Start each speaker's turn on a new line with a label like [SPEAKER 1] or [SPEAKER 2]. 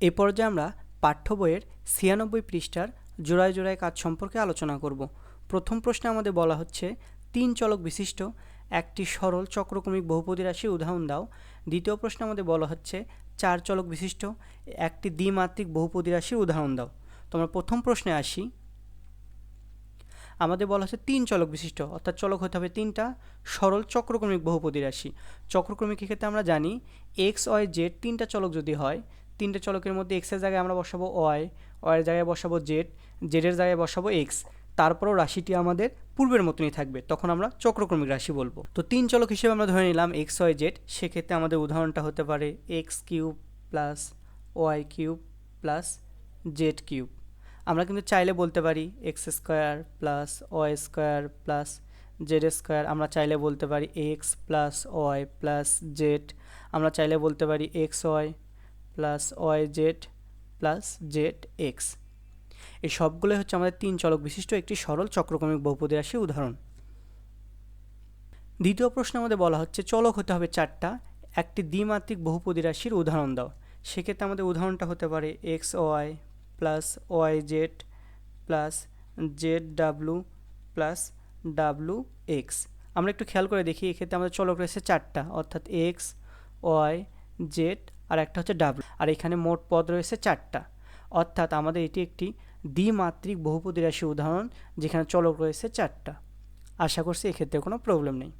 [SPEAKER 1] এ পর্যায়ে আমরা পাঠ্য বইয়ের ছিয়ানব্বই পৃষ্ঠার জোড়ায় জোড়ায় কাজ সম্পর্কে আলোচনা করব। প্রথম প্রশ্নে আমাদের বলা হচ্ছে, তিন চলক বিশিষ্ট, একটি সরল চক্রক্রমিক বহুপদী রাশির উদাহরণ দাও। দ্বিতীয় প্রশ্নে আমাদের বলা হচ্ছে, চার চলক বিশিষ্ট, একটি দ্বিমাত্রিক বহুপদী রাশির উদাহরণ দাও। তো আমরা প্রথম প্রশ্নে আসি। আমাদের বলা হচ্ছে, তিন চলক বিশিষ্ট, অর্থাৎ চলক হতে হবে তিনটা সরল চক্রক্রমিক বহুপদী রাশি। চক্রক্রমিক ক্ষেত্রে আমরা জানি, এক্স, ওয়াই, জেড তিনটা চলক যদি হয় তিনটে চলকের মধ্যে এক্সের জায়গায় আমরা বসাবো ওয়াই ওয়াইয়ের জায়গায় বসাবো জেড জেডের জায়গায় বসাবো এক্স তারপরেও রাশিটি আমাদের পূর্বের মতনই থাকবে। তখন আমরা চক্রক্রমিক রাশি বলব। তো তিন চলক হিসেবে আমরা ধরে নিলাম এক্স ওয়াই জেড সেক্ষেত্রে আমাদের উদাহরণটা হতে পারে x cube plus y cube plus z cube. আমরা কিন্তু চাইলে বলতে পারি x square plus y square plus z square. আমরা চাইলে বলতে পারি x plus y plus z আমরা চাইলে বলতে পারি x y plus y z plus z x. এই সবগুলোই হচ্ছে আমাদের তিন চলক বিশিষ্ট একটি সরল চক্রক্রমিক বহুপদী রাশির উদাহরণ। দ্বিতীয় প্রশ্নে আমাদের বলা হচ্ছে, চলক হতে হবে চারটা, একটি দ্বিমাত্রিক বহুপদী রাশির উদাহরণ দাও। সেক্ষেত্রে আমাদের উদাহরণটা হতে পারে X Y plus Y Z plus Z W plus W X. আমরা একটু খেয়াল করে দেখি, এক্ষেত্রে আমাদের চলক রয়েছে চারটা, অর্থাৎ এক্স ওয়াই জেড আর একটা হচ্ছে ডাব্লু আর এখানে মোট পদ রয়েছে চারটা। অর্থাৎ আমাদের এটি একটি দ্বিমাত্রিক বহুপদী রাশি উদাহরণ, যেখানে চলক রয়েছে চারটা। আশা করছি এক্ষেত্রে কোনো প্রবলেম নেই।